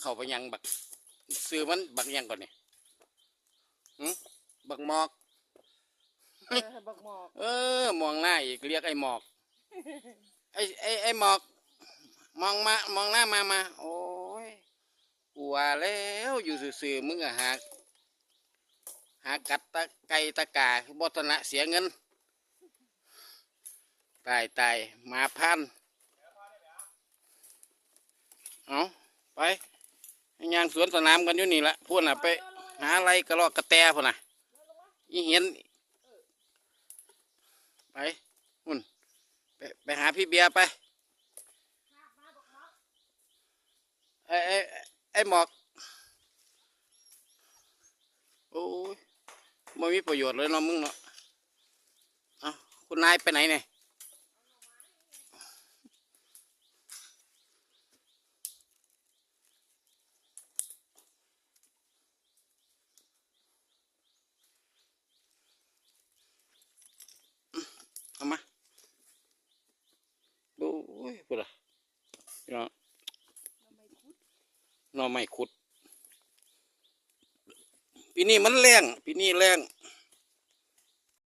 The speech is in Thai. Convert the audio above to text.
เข้าไปยังบักซื้อมันบักยังก่อนนี่หึบักหมอก เออบักหมอกเออ มองหน้าอีกเรียกไอ้หมอก ไอ้ไอ้ไอ้หมอก มองมามองหน้ามามาโอ้ยกูว่าแล้วอยู่ซื่อๆมึงอะหาหากัดตะไก่ตะกาบทนะเสียเงิน ตายตายมาพันเอาไปยางสวนสนามกันอยู่นี่ละพวกน่ะไป หาอะไรกระรอกกระแตพวกน่ะอีเห็น ไปหุ่นไปไปหาพี่เบียร์ไปไอ้ไอ้ไอ้หมอก โอ้ยไม่มีประโยชน์เลยเนาะมึงเนาะ เอ้าคุณนายไปไหนเนี่ยเอามา โอ้ยพูดอะพี่น้องหน่อไม่ขุด ปีนี้มันแรงปีนี้แรง